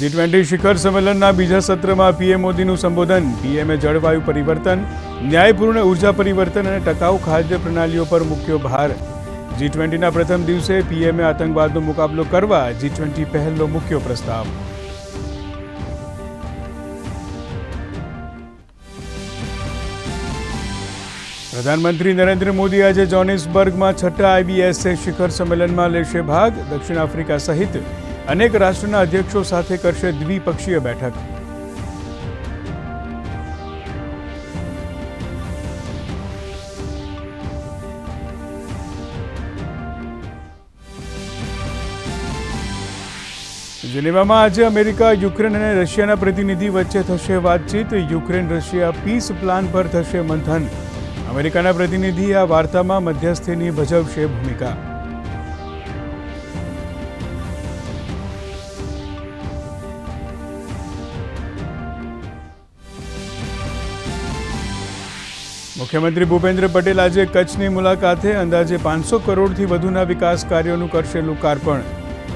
G twenty શિખર સંમેલનના બીજા સત્રમાં પીએમ મોદીનું સંબોધન. પીએમએ જળવાયુ પરિવર્તન, ન્યાયપૂર્ણ ઊર્જા પરિવર્તન અને ટકાઉ ખાદ્ય પ્રણાલીઓ પર મૂક્યો ભાર. જી ટ્વેન્ટીના પ્રથમ દિવસે પીએમએ આતંકવાદનો મુકાબલો કરવા જી ટ્વેન્ટી પહેલનો મુખ્ય પ્રસ્તાવ. પ્રધાનમંત્રી નરેન્દ્ર મોદી આજે જોનિસબર્ગમાં છઠ્ઠા આઈબીએસએ શિખર સંમેલનમાં લેશે ભાગ. દક્ષિણ આફ્રિકા સહિત અનેક રાષ્ટ્રના અધ્યક્ષો સાથે કરશે દ્વિપક્ષીય બેઠક. જેનેવામાં આજે અમેરિકા, યુક્રેન અને રશિયાના પ્રતિનિધિ વચ્ચે થશે વાતચીત. યુક્રેન, રશિયા પીસ પ્લાન પર થશે મંથન. અમેરિકાના પ્રતિનિધિ આ વાર્તામાં મધ્યસ્થીની ભજવશે ભૂમિકા. મુખ્યમંત્રી ભૂપેન્દ્ર પટેલ આજે કચ્છની મુલાકાતે અંદાજે પાંચસો કરોડથી વધુના વિકાસ કાર્યોનું કરશે લોકાર્પણ.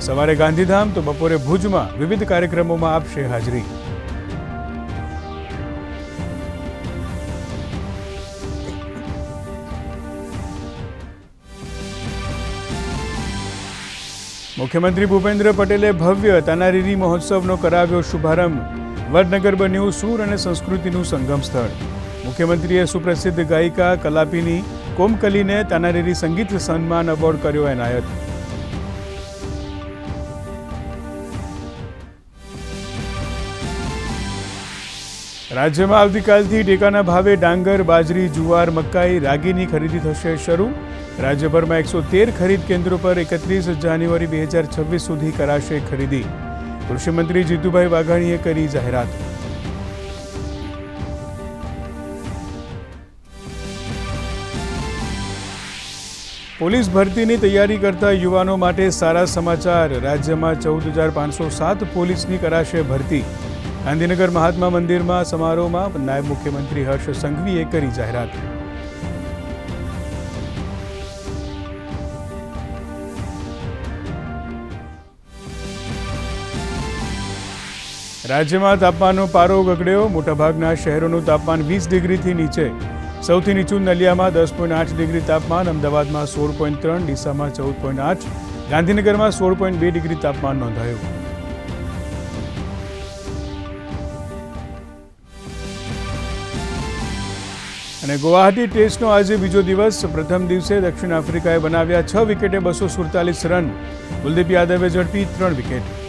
સવારે ગાંધીધામ તો બપોરે ભુજમાં વિવિધ કાર્યક્રમોમાં આપશે હાજરી. મુખ્યમંત્રી ભૂપેન્દ્ર પટેલે ભવ્ય તાનારીરી મહોત્સવનો કરાવ્યો શુભારંભ. વડનગર બન્યું સૂર અને સંસ્કૃતિનું સંગમ સ્થળ. મુખ્યમંત્રીએ સુપ્રસિદ્ધ ગાયિકા કલાપીની કોમકલીને તાનારીરી સંગીત સન્માન એવોર્ડ કર્યો એનાયત રાજ્યમાં આવતીકાલથી ટેકાના ભાવે ડાંગર, બાજરી, જુવાર, મકાઈ રાગીની ખરીદી થશે શરૂ. રાજ્યભરમાં એકસો તેર ખરીદ કેન્દ્રો પર એકત્રીસ જાન્યુઆરી બે હજાર છવ્વીસ સુધી કરાશે ખરીદી. કૃષિમંત્રી જીતુભાઈ વાઘાણીએ કરી જાહેરાત. પોલીસ ભરતીની તૈયારી કરતા યુવાનો માટે સારા સમાચાર. રાજ્યમાં ચૌદ હજાર પાંચસો સાત પોલીસની કરાશે ભરતી. ગાંધીનગર મહાત્મા મંદિરમાં સમારોહમાં નાયબ મુખ્યમંત્રી હર્ષ સંઘવીએ કરી જાહેરાત. રાજ્યમાં તાપમાનનો પારો ગગડ્યો મોટાભાગના શહેરોનું તાપમાન વીસ ડિગ્રીથી નીચે. સૌથી નીચું નલિયામાં દસ પોઈન્ટ આઠ ડિગ્રી તાપમાન, અમદાવાદમાં સોળ પોઈન્ટ ત્રણ, ડીસામાં ચૌદ પોઈન્ટ આઠ, ગાંધીનગરમાં સોળ પોઈન્ટ બે ડિગ્રી તાપમાન નોંધાયું. અને ગુવાહાટી ટેસ્ટનો આજે બીજો દિવસ. પ્રથમ દિવસે દક્ષિણ આફ્રિકાએ બનાવ્યા છ વિકેટે બસો સુડતાલીસ રન. કુલદીપ યાદવે ઝડપી ત્રણ વિકેટ.